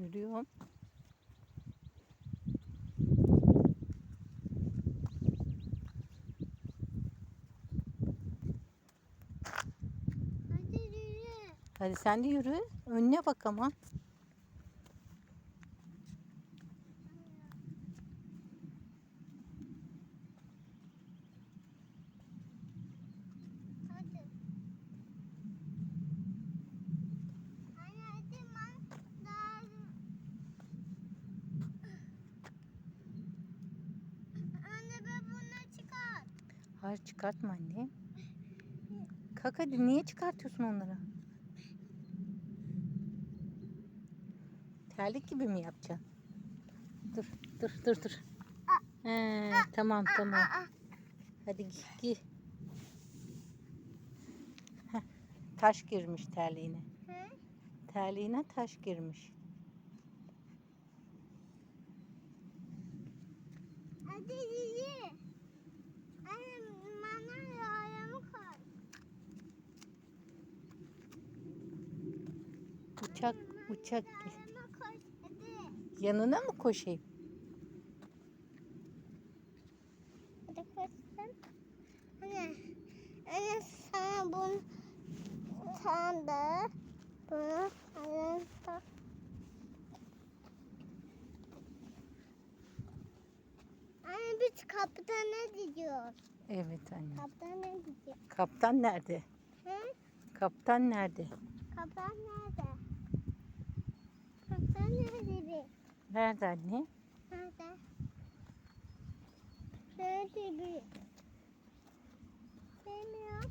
Yürüyorum. Hadi yürü. Hadi sen de yürü. Önüne bak ama. Hadi. Anne hadi ben daha... Anne ben bunu çıkar. Hayır çıkartma anne. Kalk hadi niye çıkartıyorsun onları? Terlik gibi mi yapacaksın? Dur dur dur dur. He, tamam tamam. Hadi giy. giy. Taş girmiş terliğine. Terliğine taş girmiş. Hadi yürü. Bana koy. Uçak uçak. Ayağımı koy. Yanına mı koşayım? Hadi koşsun. Anne. Anne sana bunu sen de bunu sen de Anne biz kaptana gidiyoruz. Evet anne. Kaptana gidiyoruz. Kaptan nerede? Hı? Kaptan nerede? Kaptan nerede? Kaptan nerede bir? Nerede anne? Nerede? Nerede bir? Bilmiyorum.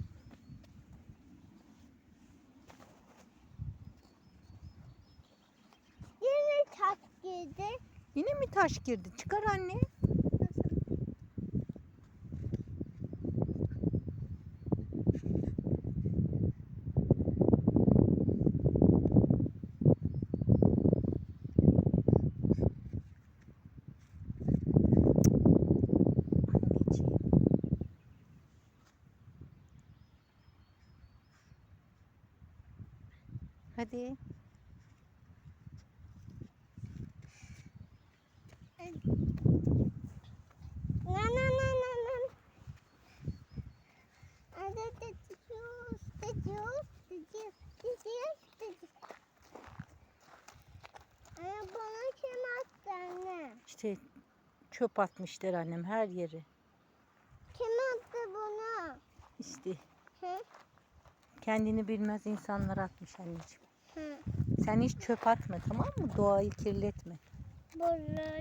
Yine tak girdi. Yine mi taş girdi? Çıkar anne. Anneciğim. Hadi. Na na na na na. Hadi tutuyoruz, tutuyoruz, tutuyoruz, tutuyoruz, tutuyoruz. Anne bana kim attı anne? İşte çöp atmışlar annem her yeri. Kim attı bunu? İşte Hı? kendini bilmez insanlar atmış anneciğim. Sen hiç çöp atma tamam mı? Doğayı kirletme. Burada